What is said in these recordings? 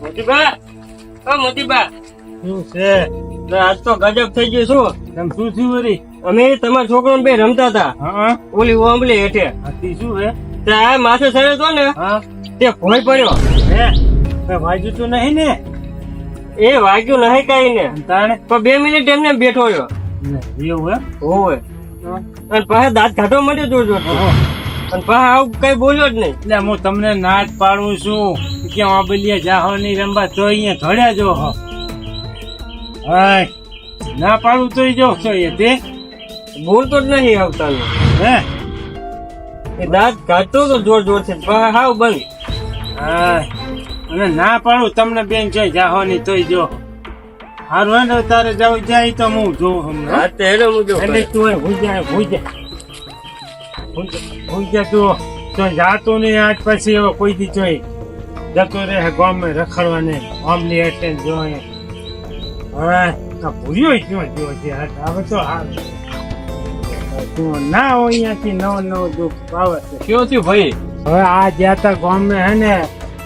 મોતીબા ઓ મોતીબા શું છે? આજ તો ગજબ થઈ ગયું શું તમ શું થયું વળી અમે તમારા છોકરો બે રમતા હતા. હા ઓલી ઓંબલી હેઠે. શું હે. તે આ માથે સડ્યો તો ને? હા. તે ભોય પડ્યો હે કઈ વાગ્યું નહીં ને એ વાગ્યું નહીં કઈ ને. તાણે? પણ બે મિનિટ એમને બેઠો રહ્યો. એવું હે હોવે. અને પાસે દાંત જોર જોર ઓહો. અને પાસે આવું કઈ બોલ્યો જ નહીં. એટલે હું તમને નાચ પાડું છું કે આંબલિયા જાહો નહીં રમવા તો અહીંયા ધડ્યા જો હો. ના પાડું તોય જો છો એ તે બોલતો જ નહીં આવતા હે? એ દાંત કાઢતો તો જોર જોર છે પાસે હાવ બંધ. હાય. અને ના પાડું તમને બેન છે જાહોની તોય જો. હારું હેડો તારે જવું જાય તો હું જોઉં હમણાં. હા તે હેડો મુજો એટલે તું એ ભૂઈ જા ભૂઈ જા ભૂઈ જા તું તો જાતો નહીં આજ પછી હવે કોઈ દી જોઈ. જતો રહે ગામમાં રખડવાને આમલી એટલે ને હવે આ ભૂલ્યો ક્યાં જો છે? હવે તો હાલ. તું ના હોય અહીંયાથી નવો નવો દુઃખ આવે છે. કયો થયું ભાઈ? હવે આ જ્યાં તા ગામમાં હે ને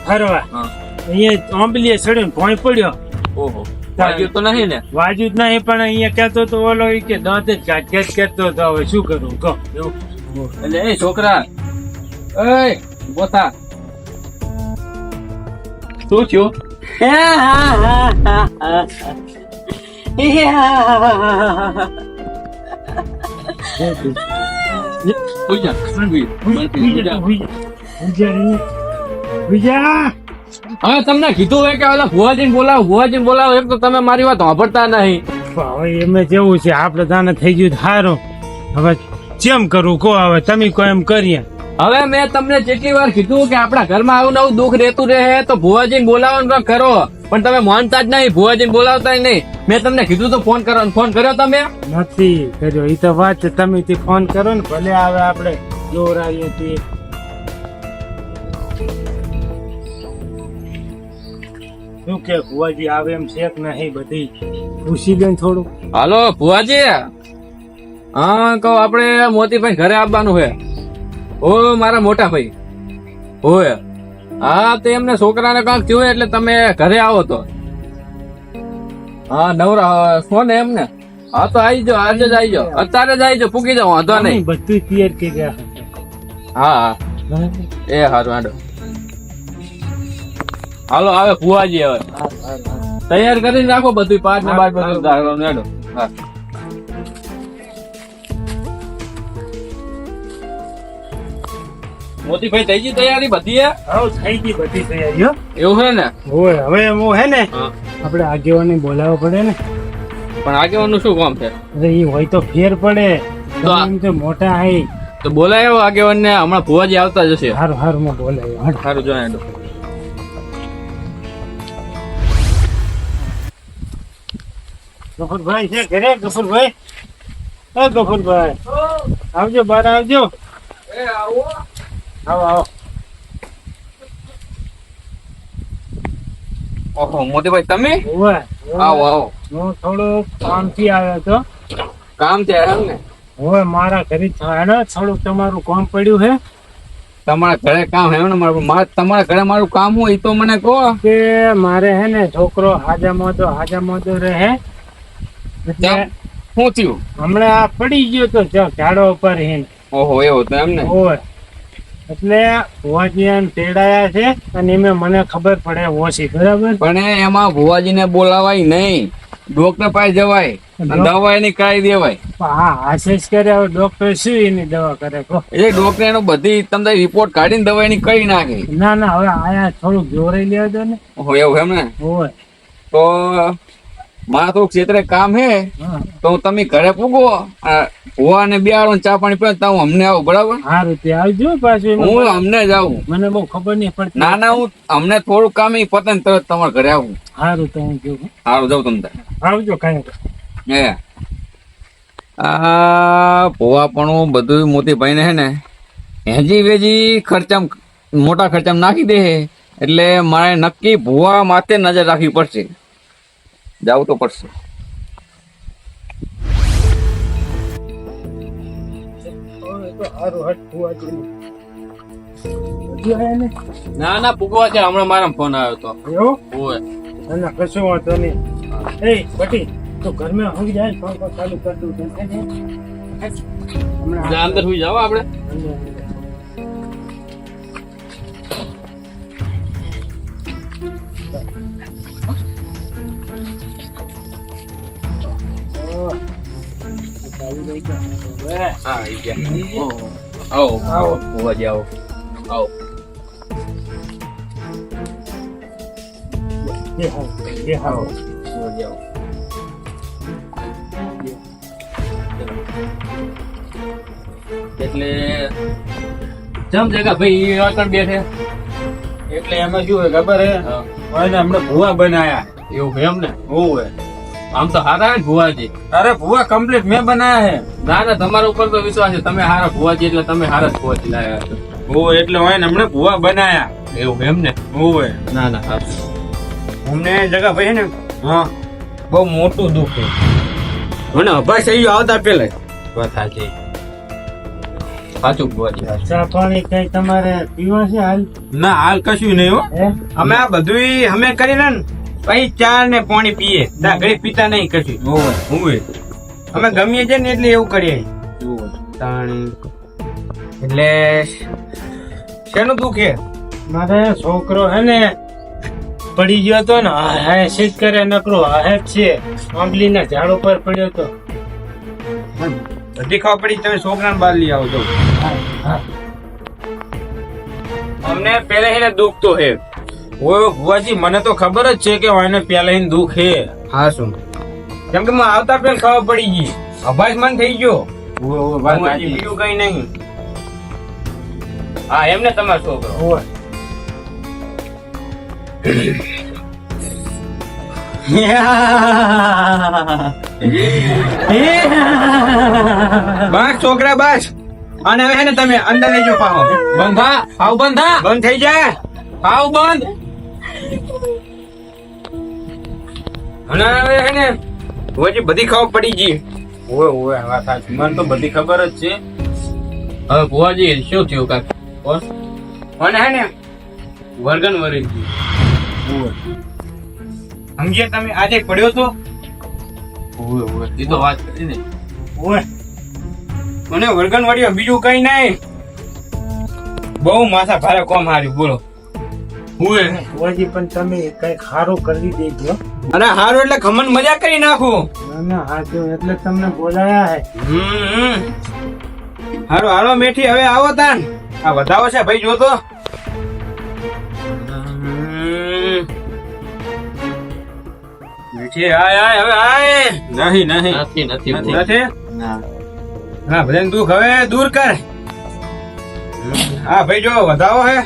ફરવા. હા. અહીંયા આંબલીએ ચડ્યો ને ભોંય પડ્યો. ઓહો વાગ્યું તો નહીં ને? વાજુ જ નહીં પણ અહીંયા કહેતો તો ઓલો ઈ કે દાંત જ કાઢ કાઢ કરતો હતો હવે શું કરું કહો. એટલે એ છોકરા એ બોતા શું થયું? ઉઈ જા. બીજા હવે તમને કીધું હોય કે ઓલા ભુવાજીને બોલાવો ભુવાજીને બોલાવો એમ તો તમે મારી વાત સાંભળતા નહીં. હવે એમે જેવું છે આપણે તાને થઈ ગયું સારું હવે કેમ કરું કો હવે તમે કહો એમ કરીએ. હવે મેં તમને જેટલી વાર કીધું કે આપણા ઘરમાં આવું નવું દુઃખ રહેતું રહે તો ભુવાજીને બોલાવો કરો. પણ તમે માનતા જ નહીં ભુવાજીને બોલાવતા નહીં. મેં તમને કીધું તો ફોન કરો ફોન કર્યો તમે? નથી કર્યો એ તો વાત છે તમે ફોન કરો ને ભલે આવે આપણે જોરાઈએ તે. શું કે ભુવાજી આવે એમ છે કે નહીં બધી ખુશી ગઈ થોડું હાલો ભુવાજી. હા કહો આપણે મોતીભાઈ ઘરે આવવાનું છે ઓ મારા મોટા ભાઈ હોય. હા તે એમને છોકરાને કાંક થયું એટલે તમે ઘરે આવો તો. હા નવરા છો ને એમને? હા તો આવી જાઓ આજે જ આવી જાઓ. અત્યારે જ આવી જાઓ ફૂકી જાઓ વાંધો નહીં. બધું ક્લિયર કરી ગયા હા હા. એ હારું હાડો. હાલો આવે ભુવાજી હવે. તૈયાર કરીને રાખો બધું પાંચ ને બાર બધું. દાખલો નેડો હા. મોતીભાઈ થઈ ગઈ તૈયારી બધી હે? થઈ ગઈ બધી તૈયારી હો. એવું છે ને? હોય હવે એમ હે ને હા. આપણે આગેવાને બોલાવવો પડે ને. પણ આગેવાનું શું કામ છે? અરે એ હોય તો ફેર પડે. તો એમ તો મોટા આઈ તો બોલાયો આગેવાન ને હમણાં ભુવાજી આવતા જશે. હારું હારું માં બોલાવ્યો હટ. સારું જો હેડો. ગફુરભાઈ છે ઘરે? ગફુરભાઈ? હે ગફુરભાઈ આવજો બાર આવજો. આવો. આવો ઓહો મોતીભાઈ તમે? આવો આવો. હું થોડું કામથી આવ્યો હતો. કામ છે એમ ને હવે મારા ઘરે થોડુંક તમારું કામ પડ્યું છે તમારા ઘરે કામ હે ને મારું? મારે તમારા ઘરે મારું કામ હોય તો મને કહો. કે મારે હે ને છોકરો હાજા તો હાજા તો રહે. એટલે? શું થયું? હમણાં આ પડી ગયો તો જો ઝાડો ઉપર હિન. ઓહો એવો તો એમ ને? એટલે ભુવાજીયાને તેડાયા છે અને એમે મને ખબર પડે ઓછી બરાબર? પણ એમાં ભુવાજીને બોલાવાય નહીં. ડોક્ટર પાસે જવાય દવા એની કરાવી દેવાય. હા આશીષ કરે હવે ડોક્ટર શું એની દવા કરે કો એ ડોક્ટર એનો બધી તમને રિપોર્ટ કાઢીને દવા એની કરી નાખે? ના ના હવે આયા થોડુંક જોરાઈ લેવા દો ને. હો એવું એમ ને? હોય તો મારા થોડુંક ક્ષેત્રે કામ હે તો તમે ઘરે પૂગો ભુવા ને બિયારો ચા પાણી પીવા તો અમને આવું બરાબર? સારું તે આવજો પાછું હું અમને જ આવું. મને બહુ ખબર નહીં પડતી ના ના હું અમને થોડું કામ એ પતે ને તરત તમારા ઘરે આવું. સારું તો હું કેવું સારું જાઉં તમને આવજો કાંઈ હે. આ ભોવા પણ બધું મોતી ભાઈને હે ને હેજી વેજી ખર્ચામ મોટા ખર્ચામાં નાખી દે હે. એટલે મારે નક્કી ભૂવા માથે નજર રાખવી પડશે. જવું તો પડશે. ના ના પૂગવા છે. હમણાં મારા ફોન આવ્યો તો. એવું? ના કશું વાંધો નહીં. એ બટી તો ઘરમાં હોઈ જાય ચાલુ કરી દઉં. અંદર સુઈ જાવ આપણે. હા iya. Oh. Oh, oh. ભૂવાજી Oh. હાવ. ભૂવાજી એટલે જમ જગા ભાઈ આગળ બેઠે એટલે એમાં શું હોય ખબર હે હમણાં ભૂવા બનાયા એવું એમ ને હોવે આમ તો હારા ને ભુવાજી. અરે ભુવા કમ્પ્લીટ મેં બનાયા હે. ના ના તમારા ઉપર તો વિશ્વાસ છે. તમે હારા ભુવાજી એટલે તમે હારા જ ભુવાજી લાયા છો. હોવે એટલે હોય ને હમણાં ભુવા બનાયા. એવું એમ ને? હોવે ના ના હા અમને જગા ભાઈ ને? હા. બહુ મોટું દુઃખ છે. મને અભાસ થઈ ગયો આવતા પેલા. વાત સાચી. સાચું ભુવાજી ચા પાણી કઈ તમારે પીવા છે હાલ? ના હાલ કશું નહીં હો. અમે આ બધું અમે કરીને ને. પછી ચા ને પાણી પીએ. ના ઘડી પીતા નહીં કશું હું હોવે. અમે ગમીએ છે ને એટલે એવું કરીએ. તાણી. એટલે શેનું દુખે મારે છોકરો હે ને પડી ગયો હતો ને હે શીત કરે નકરો હે છે. આંબલી ના ઝાડ ઉપર પડ્યો હતો બધી ખાવા પડી તમે છોકરાને બહાર લઈ આવો છો અમને પહેલે દુખતો દુઃખ તો હે. ઓય ભુવાજી મને તો ખબર જ છે કે વાયને પહેલા દુખ હે. હા શું? કેમ કે મને આવતા પેલ ખબર પડી ગઈ. અભાસ મન થઈ ગયો. ભુવાજી, બીજું કઈ નહીં. હા એમને તમારો છોકરો. ઓય. બસ છોકરા બસ. અને હવે ને તમે અંદર લેજો પાહો. બંધા આવ બંધા બંધ થઈ જાય? આવ બંધ. અને હવે હે ને હજી બધી ખબર પડી ગઈ. ઓય ઓય વાત સાચી. મને તો બધી ખબર જ છે. હવે ભુવાજી શું થયું કાક બોલ. અને હે ને વર્ગન વરી ગયું. સમજ્યા તમે આજે પડ્યો તો? ઓય ઓય એ તો વાત કરી ને. ઓય. મને વર્ગન વળ્યો બીજું કઈ નહીં. બહુ માથા ભારે કોમ હાર્યું બોલો. ઓયજી પણ તમે કઈ સારું કરી દેજો. અને હારું એટલે ખમણ મજા કરી નાખું. ના ના હાચું એટલે તમને બોલાયા હે. હમ હારો હારો મેઠી હવે આવો તાન. આ વધાવો છે ભાઈ જોતો. મેઠી આય આય હવે આય. નહીં નહીં. નથી નથી નથી. નથી? ના. હા ભલે દુઃખ હવે દૂર કર. હા ભાઈ જો વધાવો હે.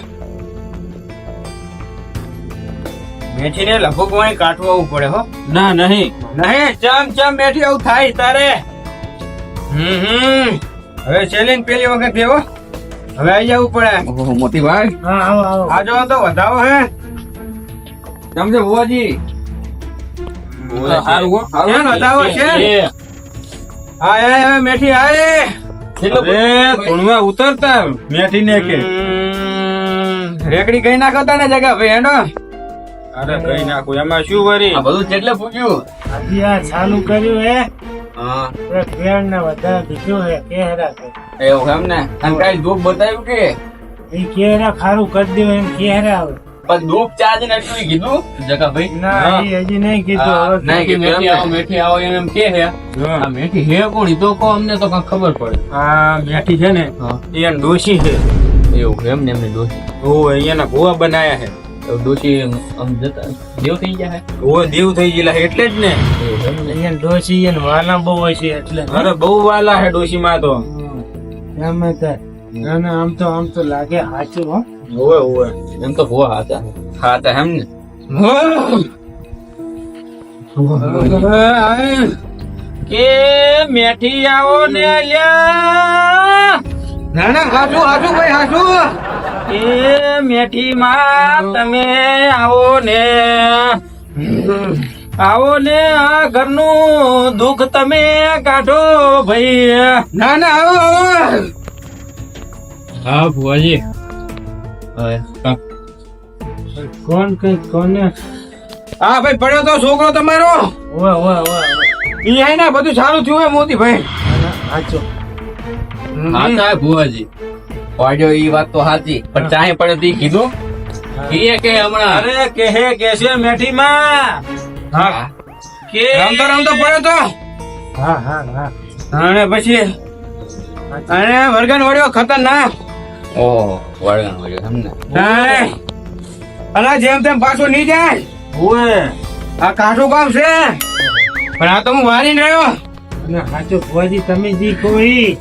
મેઠીને લગભગ વાણી કાઢવું આવવું પડે હો. ના નહીં. નહીં ચમ ચમ મેથી આવું થાય તારે. હમ હમ. હવે સેલિંગ પેલી વખત દેવો હવે આવી જવું પડે. ઓહો મોટી ભાઈ. હા આવો આવો. આ જો તો વધાવો હે. સમજે ભુવાજી? હારું હો, હારું. વધાવો છે? એ, આય આય હવે મેઠી આય કેટલો ઉતરતા મેઠી ને કે રેકડી કઈ નાખો તને જગા ભાઈ હેડો. અરે કઈ નાખું એમાં શું કરી? આ બધું કેટલે પૂછ્યું. હજી આ ચાલુ કર્યું હે? હા. એક ને વધારે બીજું હે કે એવું એમ ને અને કઈ દુઃખ બતાવ્યું કે? એ કેરા ખારું કરી દઉં એમ કેરા આવે. પણ દુઃખ ચાર્જ ને એટલું કીધું? જગાભાઈ? ના હજી નહીં કીધું નહીં કે કીધું મેથી આવો મેઠી આવો એમ એમ કે હે. આ મેઠી હે કોણ? તો કો અમને તો કઈ ખબર પડે. આ મેઠી છે ને એ ડોશી છે. એવું એમ ને એમને ડોશી. ઓ અહીંયાના ભૂવા બનાયા છે. ડોશી આમ જતા દેવ થઈ ગયા હે? ઓ દેવ થઈ ગયેલા એટલે જ ને? અહીંયા ડોશી અને વાલા બહુ હોય છે એટલે અરે બહુ વાલા છે ડોશીમાં તો. એમ જ. ના ના આમ તો આમ તો લાગે હાચું હો. ઓવે ઓવે એમ તો ભૂવા હાચા. હાચા એમ ને? કે મેઠી આવો ને અલ્યા ના ના હાચું હાચું ભાઈ હાસુ એ મેઠી માં તમે આવો ને આવો ને આ ઘરનું દુઃખ તમે કાઢો ભાઈ. ના ના આવો આવો. હા ભુવાજી. કોણ કઈ કોને? હા ભાઈ પડ્યો તો છોકરો તમારો. ઓય ઓય ઓય અહીંયા હે ને બધું સારું થયું હે મોતી ભાઈ સાચો હાચા ભુવાજી. પાડ્યો એ વાત તો સાચી પણ ચાહે પડે તી કીધું. કીએ કે હમણાં? અરે કહે કે છે મેઠી માં હા. કે રમતો રમતો પડ્યો તો? હા હા હા. અને પછી? અને વર્ગન વળ્યો ખતરનાક. ઓહો વર્ગન વળ્યો તમને અને અલા જેમ તેમ પાછો નહીં જાય. ઓય આ કાઠું કામ છે. પણ આ તો હું વારી રહ્યો. અને સાચો ભુવાજી તમે જી કોઈ.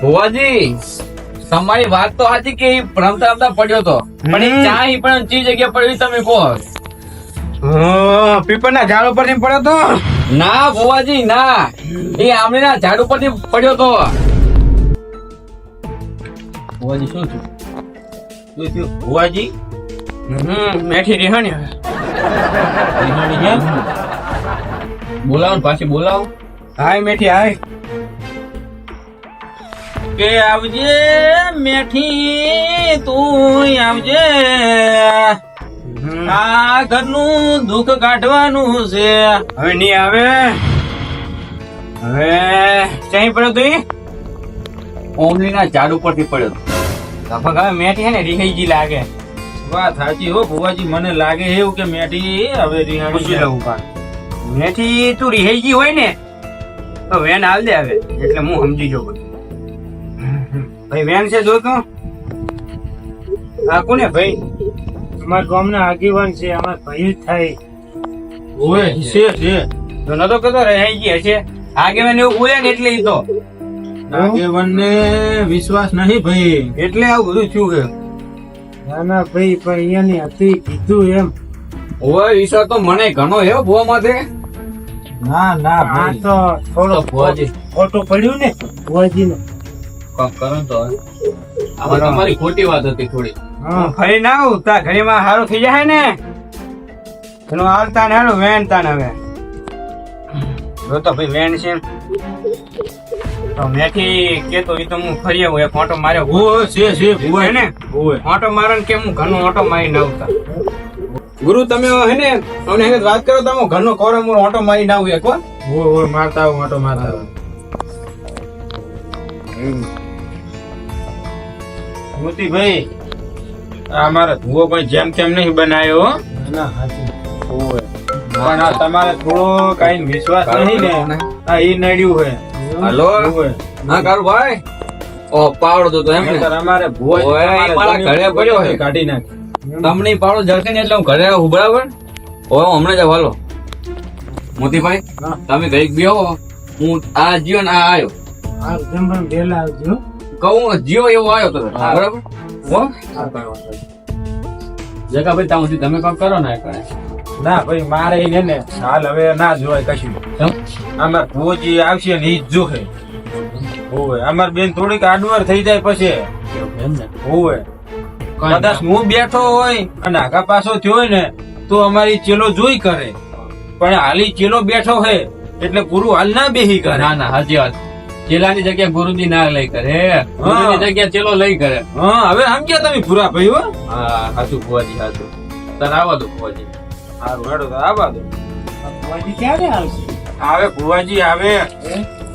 ભુવાજી તમારી વાત તો સાચી કે રમતા રમતા પડ્યો તો. પણ એ. ચા પણ ચી જગ્યા પડવી તમે કહો. પીપરના ઝાડ ઉપર પડ્યો તો? ના ભુવાજી ના. એ આમલીના ઝાડ ઉપરથી પડ્યો તો. ભુવાજી શું થયું? ભુવાજી? મેઠી રિહાણી કેમ બોલાવો પાછી બોલાવો. હાય મેઠી હાય. કે આવજે મેઠી તું આવજે. આ ઘરનું દુઃખ કાઢવાનું છે. હવે નહીં આવે? હવે ક્યાંય પડ્યો તું? ઓમલીના ઝાડ ઉપરથી પડ્યો તો. લગભગ હવે મેઠી હે ને રિહાઈજી લાગે. વાત સાચી હો ભુવાજી મને લાગે એવું કે મેઠી હવે રિહાણી લઉં પણ. મેઠી તું રિહાઈજી હોય ને તો વેન હાલ દે હવે. એટલે હું સમજી જાઉં બધું. ભાઈ વેન છે જો તો? હા કોને ભાઈ? અમારા ગામના આગેવાન છે અમારા ભાઈ જ થાય. ઓય છે છે. તો નતો કતો રિહાઈજી હશે આગે આગેવાન એવું બોલે ને એટલે ઈ તો. આગેવાનને વિશ્વાસ નહીં ભાઈ. એટલે આવું બધું થયું કે ના ના ભાઈ પણ અહીંયાની હતી કીધું એમ. ઓય વિશ્વાસ તો મને ઘણો હે ભુવા માથે. ના ના ભાઈ. તો થોડો ભોજી ખોટું પડ્યું ને ભોજી ને કરો તો હવે. તમારી ખોટી વાત હતી થોડી. હા હું ફરી ના આવું. તા ઘડીમાં સારું થઈ જાય ને? એનું આવતા ને હારું વેન તાન હવે. જો તો ભાઈ વેન છે. તો મેથી કેતો એ તો હું ફરી આવું. એક ઓટો માર્યો ઓય છે છે હોય ને? હોય ઓટો મારો ને કે હું ઘરનો ઓટો મારી આવતા ગુરુ તમે હે ને અમને હે વાત કરો તો હું ઘરનો કોરો મોર ઓટો મારી આવું એક હો. ઓય મારતા આવું ઓટો મારતા આવો. મોતીભાઈ આ મારા ધુઓ પણ જેમ તેમ નહીં બનાવ્યો ના સાચું પણ આ તમારે થોડો કઈ વિશ્વાસ નહીં ને? આ એ નડ્યું હોય હલો? હા. કારું ભાઈ? ઓ પાવડો તો એમ ને અમારે ભુવાજી મારા ઘરે પડ્યો હોય કાઢી નાખ. તમને પાવડો જશે ને એટલે હું ઘરે આવું બરાબર? ઓ હમણાં જ આવું, હાલો. મોતીભાઈ હા. તમે ઘડીક બેહો. હું આ જીવન ને આ આવ્યો આ જમવાનું વહેલા આવજો. કહું જીઓ એવો આવ્યો તો બરાબર? હો? જગાભાઈ ત્યાં સુધી તમે કામ કરો ને એક ના ભાઈ મારે એને ને હાલ હવે ના જોવાય કશું. અમાર ભુવોજી આવશે ને ઈ જ જોહે હોવે અમાર બેન થોડીક આડવર થઈ જાય પછી. એમ ને? હોવે. કદાચ હું બેઠો હોય અને આગા પાછો થયો હોય ને તો અમારી ચેલો જોઈ કરે. પણ હાલી ચેલો બેઠો હે એટલે ગુરુ હાલ ના બેહી કરે. ના ના હાજી વાત ચેલાની જગ્યા ગુરુજી ના લઈ કરે ગુરુની જગ્યા ચેલો લઈ કરે. હા હવે આમ સમજ્યા તમે પૂરા ભાઈ હો? હા હાચું ભુવાજી હાચું. તાર આવવા દો ભુવાજી. સારું હેડો તો આવા દો ભુવાજી ક્યારે આવશે? આવે ભુવાજી આવે.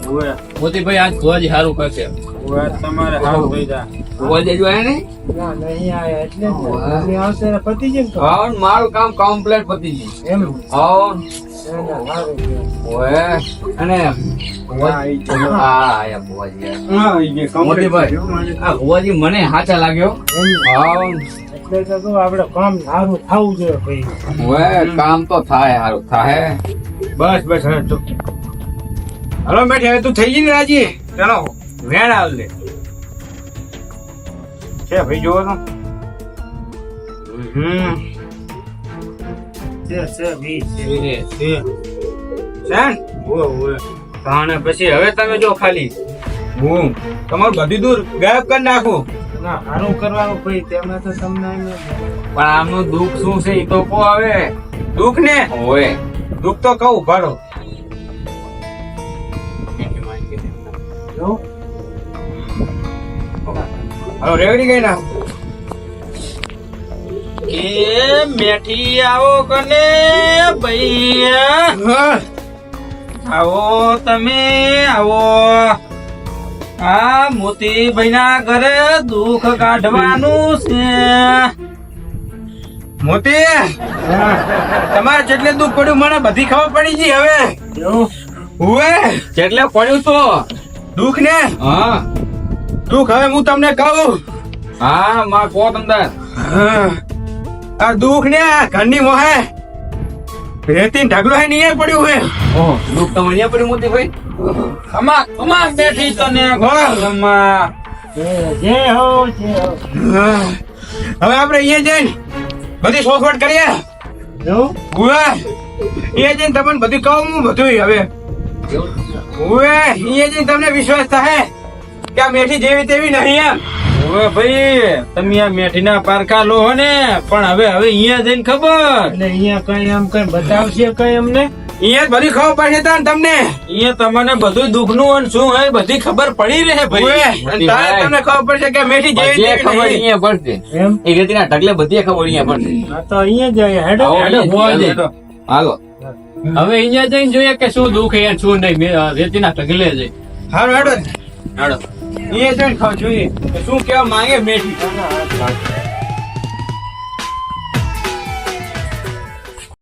હોવે. મોતીભાઈ આજ ભુવાજી સારું કરશે. હોવે તમારે સારું થઈ જાય. ભુવાજી જો આયા નહીં ના નહીં આયા એટલે ને. આવશે ને પતી જાય ને હા મારું કામ કમ્પ્લીટ પતી ગયું એમ. હા. ના, ના, મને સાચા લાગ્યો. એમ. હા. તો આપણે કામ સારું થવું જોઈએ ભાઈ. કામ તો થાય સારું થાય. બસ બસ હલો બેઠી હવે તું થઈ ગઈ ને રાજી? ચાલો. વેણ આવ લે છે ભાઈ જોવો તો હમ. છે છે ભાઈ છે. છે છે. ને હોવે હોવે પછી હવે તમે જો ખાલી. હું તમારું બધી દૂર ગાયબ કરી નાખું. ના સારું કરવાનું ભાઈ તેમાં તો તમને પણ આમનું દુઃખ શું છે? એ તો કો આવે દુઃખ ને હોય દુઃખ તો કહું ભાડો. હવે રેવડી ગઈ ના. એ મેઠી આવો કને ભાઈ આવો તમે આવો. આ મોતીભાઈ ના ઘરે દુઃખ કાઢવાનું છે. મોતી તમારે જેટલે દુઃખ પડ્યું મને બધી ખબર પડી ગઈ હવે. હુએ જેટલે પડ્યું તો? દુઃખ ને હા. દુઃખ હવે હું તમને કહું. હા માં કો તમને હા. આ દુઃખ ને આ ઘરની મોહે રેતી ઢગલો હે નહીં પડ્યું હે. ઓહો દુઃખ તો અહીંયા પડ્યું મોતી ભાઈ? અમા અમા બેઠી તને ઘરમાં. અમા જે હો જે હો. હવે આપણે અહીંયા જઈને બધી શોખવટ કરીએ. ગુવા અહીંયા જઈને તમને બધું કહું હું બધું હવે. ગુવે અહીંયા જઈને તમને વિશ્વાસ થાય. કે આ મેઠી જેવી તેવી નહીં એમ. હવે ભાઈ તમે આ મેઠીના પારખા લો ને. પણ હવે હવે અહીંયા જઈને ખબર. એટલે અહીંયા કઈ આમ કઈ બતાવશે કઈ અમને? અહીંયા બધી ખબર પડશે તાન તમને. અહીંયા તમને બધું દુઃખનું અને શું હોય બધી ખબર પડી રહે ભાઈ. તમને ખબર પડશે કે મેઠી જેવી તેવી ખબર અહીંયા પડશે. એમ? એ રેતીના ઢગલે બધી ખબર અહીંયા પડશે. તો અહીંયા જાય હેડો. હેડો હાલો. હવે અહીંયા જઈને જોઈએ કે શું દુઃખ છે શું નહીં. રેતીના ઢગલે છે. હારું હેડો. હાલો જઈને ખાવ જોઈએ. શું કેવા માંગે મેઠી